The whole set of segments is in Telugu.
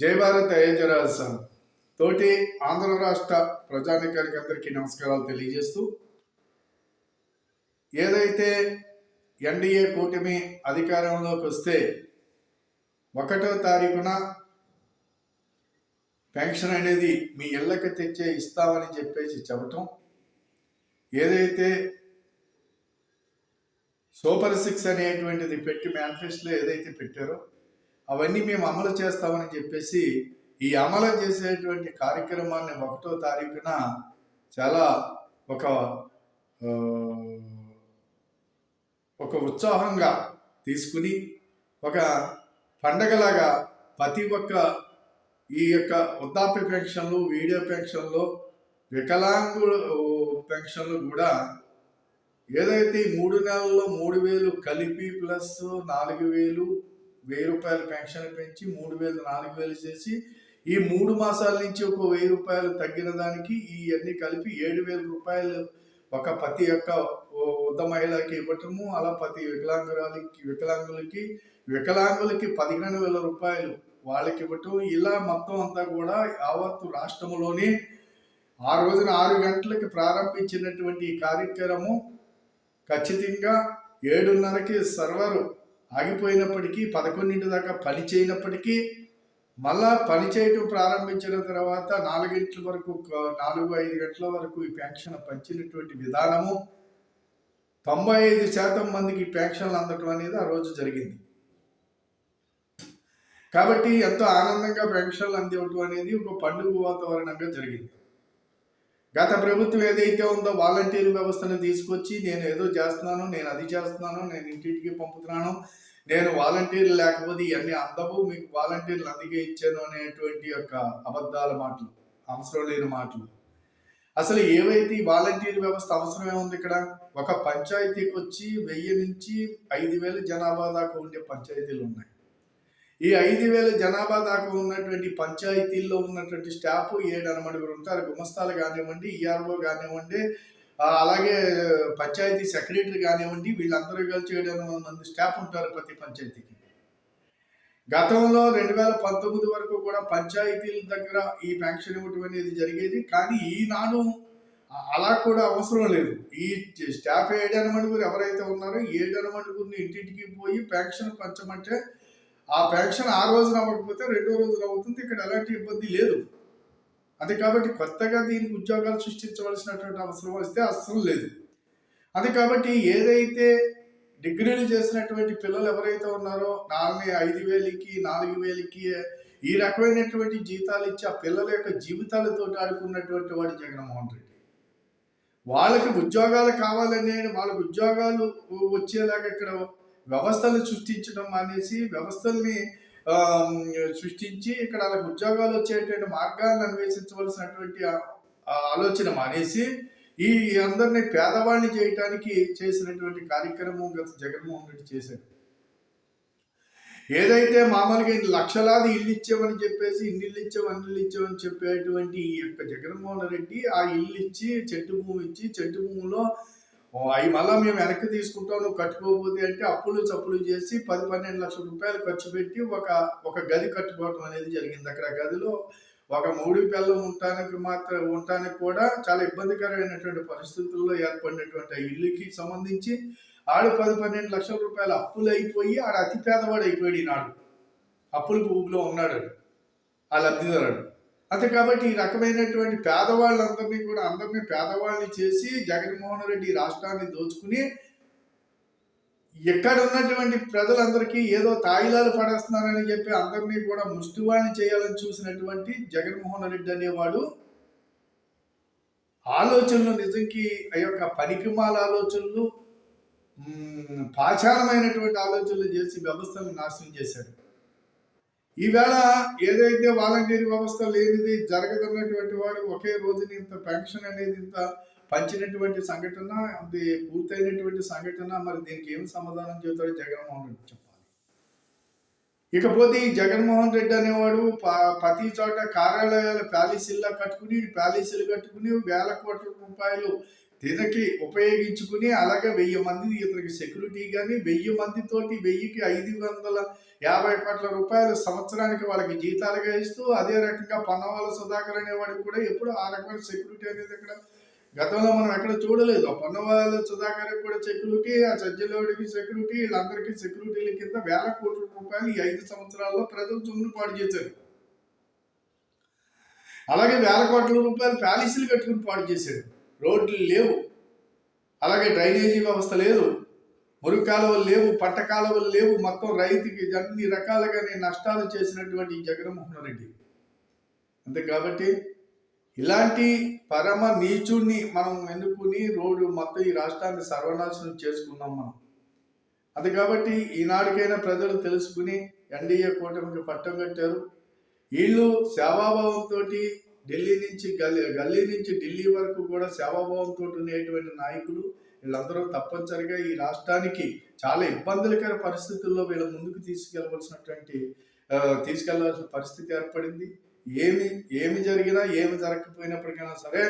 జై భారత్ తోటి ఆంధ్ర రాష్ట్ర ప్రజానికానికి అందరికీ నమస్కారాలు తెలియజేస్తూ ఏదైతే ఎన్డీఏ కూటమి అధికారంలోకి వస్తే ఒకటో తారీఖున పెన్షన్ అనేది మీ ఇళ్ళకి తెచ్చే ఇస్తామని చెప్పేసి చెప్పటం ఏదైతే సూపర్ సిక్స్ అనేటువంటిది పెట్టి మేనిఫెస్టోలో ఏదైతే పెట్టారో అవన్నీ మేము అమలు చేస్తామని చెప్పేసి ఈ అమలు చేసేటువంటి కార్యక్రమాన్ని ఒకటో తారీఖున చాలా ఒక ఒక ఉత్సాహంగా తీసుకుని ఒక పండగలాగా ప్రతి ఒక్క ఈ యొక్క వృద్ధాప్య పెన్షన్లు వీడియో పెన్షన్లు వికలాంగుల పెన్షన్లు కూడా ఏదైతే మూడు నెలల్లో మూడు వేలు కలిపి ప్లస్ నాలుగు వేలు వెయ్యి రూపాయల పెన్షన్ పెంచి మూడు వేలు నాలుగు వేలు చేసి ఈ మూడు మాసాల నుంచి ఒక వెయ్యి రూపాయలు తగ్గిన దానికి ఇవన్నీ కలిపి ఏడు వేల రూపాయలు ఒక ప్రతి యొక్క వృద్ధ మహిళకి ఇవ్వటము అలా ప్రతి వికలాంగురాలకి వికలాంగులకి వికలాంగులకి పదిహేను వేల రూపాయలు వాళ్ళకి ఇవ్వటం. ఇలా మొత్తం అంతా కూడా యావత్తు రాష్ట్రంలోని ఆ రోజున ఆరు గంటలకి ప్రారంభించినటువంటి ఈ కార్యక్రమం ఖచ్చితంగా ఏడున్నరకి సర్వరు ఆగిపోయినప్పటికీ పదకొండింటి దాకా పని చేయనప్పటికీ మళ్ళా పని చేయటం ప్రారంభించిన తర్వాత నాలుగింటి వరకు నాలుగు ఐదు గంటల వరకు ఈ పెన్షన్ పంచినటువంటి విధానము తొంభై ఐదు శాతం మందికి పెన్షన్లు అందటం అనేది ఆ రోజు జరిగింది. కాబట్టి ఎంతో ఆనందంగా పెన్షన్లు అందివ్వటం అనేది ఒక పండుగ వాతావరణంగా జరిగింది. గత ప్రభుత్వం ఏదైతే ఉందో వాలంటీర్ వ్యవస్థను తీసుకొచ్చి నేను ఏదో చేస్తున్నాను నేను అది చేస్తున్నాను నేను ఇంటింటికి పంపుతున్నాను నేను వాలంటీర్లు లేకపోతే ఇవన్నీ అందవు మీకు వాలంటీర్లు అందుకే ఇచ్చాను అనేటువంటి యొక్క అబద్ధాల మాటలు అవసరం లేని మాటలు. అసలు ఏవైతే ఈ వాలంటీర్ వ్యవస్థ అవసరమే ఉంది ఇక్కడ? ఒక పంచాయతీకి వచ్చి వెయ్యి నుంచి ఐదు వేల జనాభా దాకా ఉండే పంచాయతీలు ఉన్నాయి. ఈ ఐదు వేల జనాభా దాకా ఉన్నటువంటి పంచాయతీల్లో ఉన్నటువంటి స్టాఫ్ ఏడు అనమడుగురు ఉంటారు. గుమస్తాలు కానివ్వండి ఈఆర్ఓ కానివ్వండి అలాగే పంచాయతీ సెక్రటరీ కానివ్వండి వీళ్ళందరూ కలిసి ఏడు మంది స్టాఫ్ ఉంటారు ప్రతి పంచాయతీకి. గతంలో రెండు వేల పంతొమ్మిది వరకు కూడా పంచాయతీల దగ్గర ఈ పెన్షన్ ఇవ్వటం అనేది జరిగేది. కానీ ఈనాడు అలా కూడా అవసరం లేదు. ఈ స్టాఫ్ ఏడనమడుగురు ఎవరైతే ఉన్నారో ఏడనమడుగురిని ఇంటింటికి పోయి పెన్షన్ పంచమంటే ఆ పెన్షన్ ఆ రోజున అవ్వకపోతే రెండో రోజున అవుతుంది. ఇక్కడ ఎలాంటి ఇబ్బంది లేదు. అది కాబట్టి కొత్తగా దీనికి ఉద్యోగాలు సృష్టించవలసినటువంటి అవసరం వస్తే అస్సలు లేదు. అది కాబట్టి ఏదైతే డిగ్రీలు చేసినటువంటి పిల్లలు ఎవరైతే ఉన్నారో నాలుగు ఐదు వేలకి నాలుగు వేలకి ఈ రకమైనటువంటి జీతాలు ఇచ్చి ఆ పిల్లల యొక్క జీవితాలతో ఆడుకున్నటువంటి వాడు జగన్మోహన్ రెడ్డి. వాళ్ళకి ఉద్యోగాలు కావాలని వాళ్ళకి ఉద్యోగాలు వచ్చేలాగా ఇక్కడ వ్యవస్థలు సృష్టించడం అనేసి వ్యవస్థల్ని సృష్టించి ఇక్కడ వాళ్ళకి ఉద్యోగాలు వచ్చేటువంటి మార్గాలను అన్వేషించవలసినటువంటి ఆలోచన మానేసి ఈ అందరినీ పేదవాళ్ళని చేయటానికి చేసినటువంటి కార్యక్రమం గత జగన్మోహన్ రెడ్డి చేశారు ఏదైతే మామూలుగా ఇన్ని లక్షలాది ఇల్లు ఇచ్చామని చెప్పేసి ఇన్ని ఇల్లు ఇచ్చాం అన్ని ఇల్లు ఇచ్చామని చెప్పేటువంటి ఈ యొక్క జగన్మోహన్ రెడ్డి ఆ ఇల్లు ఇచ్చి చెట్టు భూమి ఇచ్చి చెట్టు భూమిలో అవి మళ్ళీ మేము వెనక్కి తీసుకుంటాం నువ్వు కట్టుకోకపోతే అంటే అప్పులు చప్పులు చేసి పది పన్నెండు లక్షల రూపాయలు ఖర్చు పెట్టి ఒక ఒక గది కట్టుకోవటం అనేది జరిగింది. అక్కడ గదిలో ఒక మూడు పిల్లలు ఉండటానికి మాత్రం ఉండటానికి కూడా చాలా ఇబ్బందికరమైనటువంటి పరిస్థితుల్లో ఏర్పడినటువంటి ఆ ఇల్లుకి సంబంధించి ఆడు పది పన్నెండు లక్షల రూపాయలు అప్పులు అయిపోయి ఆడ అతి పేదవాడు అయిపోయాడు ఈనాడు. అప్పుల భూమిలో ఉన్నాడు ఆ లబ్ధిదారుడు. అంతే కాబట్టి ఈ రకమైనటువంటి పేదవాళ్ళందరినీ కూడా అందరినీ పేదవాళ్ళని చేసి జగన్మోహన్ రెడ్డి రాష్ట్రాన్ని దోచుకుని ఎక్కడ ఉన్నటువంటి ప్రజలందరికీ ఏదో తాయిలాలు పడేస్తున్నారని చెప్పి అందరినీ కూడా ముష్టివాళ్ళని చేయాలని చూసినటువంటి జగన్మోహన్ రెడ్డి అనేవాడు ఆలోచనలు నిజంకి ఆ యొక్క పనికిమాల ఆలోచనలు పాచారమైనటువంటి ఆలోచనలు చేసి వ్యవస్థను నాశనం చేశాడు. ఈవేళ ఏదైతే వాలంటీర్ వ్యవస్థ లేనిది జరగదన్నటువంటి వాడు ఒకే రోజున ఇంత పెన్షన్ అనేది ఇంత పంచినటువంటి సంఘటన అది పూర్తయినటువంటి సంఘటన మరి దీనికి ఏం సమాధానం చెబుతాడు జగన్మోహన్ రెడ్డి చెప్పాలి. ఇకపోతే ఈ జగన్మోహన్ రెడ్డి అనేవాడు ప్రతి చోట కార్యాలయాలు ప్యాలెసీల్లా కట్టుకుని ప్యాలెసీలు కట్టుకుని వేల కోట్ల రూపాయలు దీనికి ఉపయోగించుకుని అలాగే వెయ్యి మంది ఇతనికి సెక్యూరిటీ కానీ వెయ్యి మందితోటి వెయ్యికి ఐదు వందల యాభై కోట్ల రూపాయలు సంవత్సరానికి వాళ్ళకి జీతాలుగా ఇస్తూ అదే రకంగా పన్నవాళ్ళ సుధాకర్ అనేవాడికి కూడా ఎప్పుడు ఆ రకమైన సెక్యూరిటీ అనేది ఇక్కడ గతంలో మనం ఎక్కడ చూడలేదు. ఆ పన్నవాళ్ళ సుధాకర్ కూడా సెక్యూరిటీ ఆ సజ్జలోడికి సెక్యూరిటీ వీళ్ళందరికీ సెక్యూరిటీల కింద వేల కోట్ల రూపాయలు ఈ ఐదు సంవత్సరాల్లో ప్రజలు సొమ్మును పాడు చేశారు. అలాగే వేల కోట్ల రూపాయలు ప్యాలెస్లు కట్టుకుని పాడు చేశాడు రోడ్లు లేవు. అలాగే డ్రైనేజీ వ్యవస్థ లేదు. మురుగు కాలువలు లేవు పట్ట కాలువలు లేవు. మొత్తం రైతుకి అన్ని రకాలుగా నేను నష్టాలు చేసినటువంటి జగన్మోహన్ రెడ్డి. అంతే కాబట్టి ఇలాంటి పరమ నీచుడిని మనం ఎన్నుకుని రోడ్డు మొత్తం ఈ రాష్ట్రాన్ని సర్వనాశనం చేసుకున్నాం మనం. అది కాబట్టి ఈనాటికైనా ప్రజలు తెలుసుకుని ఎన్డీఏ కూటమికి పట్టం కట్టారు. వీళ్ళు సేవాభావంతో ఢిల్లీ నుంచి గల్లీ గల్లీ నుంచి ఢిల్లీ వరకు కూడా సేవాభావంతో ఉండేటువంటి నాయకులు వీళ్ళందరూ తప్పనిసరిగా ఈ రాష్ట్రానికి చాలా ఇబ్బందులకర పరిస్థితుల్లో వీళ్ళ ముందుకు తీసుకెళ్ళవలసినటువంటి ఆ, తీసుకెళ్ళాల్సిన పరిస్థితి ఏర్పడింది. ఏమి ఏమి జరిగినా ఏమి జరగకపోయినప్పటికైనా సరే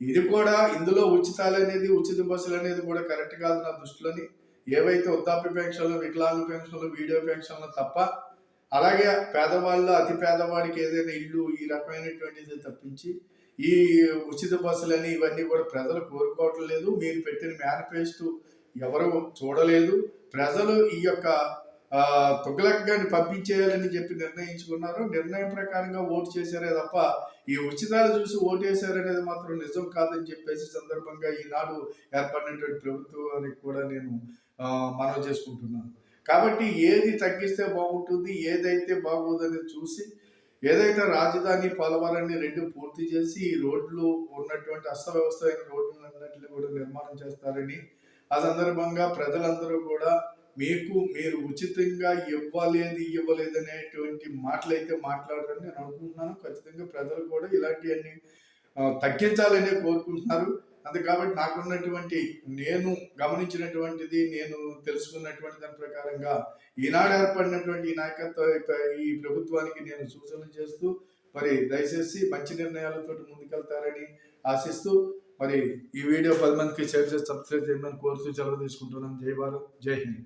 ఇది కూడా ఇందులో ఉచితాలు అనేది ఉచిత బస్సులు అనేది కూడా కరెక్ట్ కాదు నా దృష్టిలోని. ఏవైతే వృద్ధాప్య పెన్షన్లు వికలాంగ పెన్షన్లు వీడియో పెన్షన్లు తప్ప అలాగే పేదవాళ్ళు అతి పేదవాడికి ఏదైనా ఇల్లు ఈ రకమైనటువంటిది తప్పించి ఈ ఉచిత బస్సులని ఇవన్నీ కూడా ప్రజలు కోరుకోవటం లేదు. మీరు పెట్టిన మేనిఫెస్టో ఎవరు చూడలేదు. ప్రజలు ఈ యొక్క ఆ, తుగ్లక్ గారిని పంపించేయాలని చెప్పి నిర్ణయించుకున్నారు. నిర్ణయం ప్రకారంగా ఓటు చేశారే తప్ప ఈ ఉచితాలు చూసి ఓటు మాత్రం నిజం కాదని చెప్పేసి సందర్భంగా ఈనాడు ఏర్పడినటువంటి ప్రభుత్వానికి కూడా నేను మనవి చేసుకుంటున్నాను. కాబట్టి ఏది తగ్గిస్తే బాగుంటుంది ఏదైతే బాగుందని చూసి ఏదైతే రాజధాని పోలవరాన్ని రెండు పూర్తి చేసి ఈ రోడ్లు ఉన్నటువంటి అస్తవ్యవస్థమైన రోడ్లన్నింటినీ కూడా నిర్మాణం చేస్తారని ఆ సందర్భంగా ప్రజలందరూ కూడా మీకు మీరు ఉచితంగా ఇవ్వలేదు ఇవ్వలేదు అనేటువంటి మాటలు అయితే మాట్లాడారని నేను అనుకుంటున్నాను. ఖచ్చితంగా ప్రజలు కూడా ఇలాంటివన్నీ తగ్గించాలని కోరుకుంటున్నారు. అంతే కాబట్టి నాకున్నటువంటి నేను గమనించినటువంటిది నేను తెలుసుకున్నటువంటి దాని ప్రకారంగా ఈనాడు ఏర్పడినటువంటి ఈ నాయకత్వ ఈ ప్రభుత్వానికి నేను సూచనలు చేస్తూ మరి దయచేసి మంచి నిర్ణయాలతో ముందుకెళ్తారని ఆశిస్తూ మరి ఈ వీడియో పది మందికి షేర్ చేసి సబ్స్క్రైబ్ చేయమని కోరుతూ సెలవు తీసుకుంటున్నాను. జై భారత్ జై హింద్.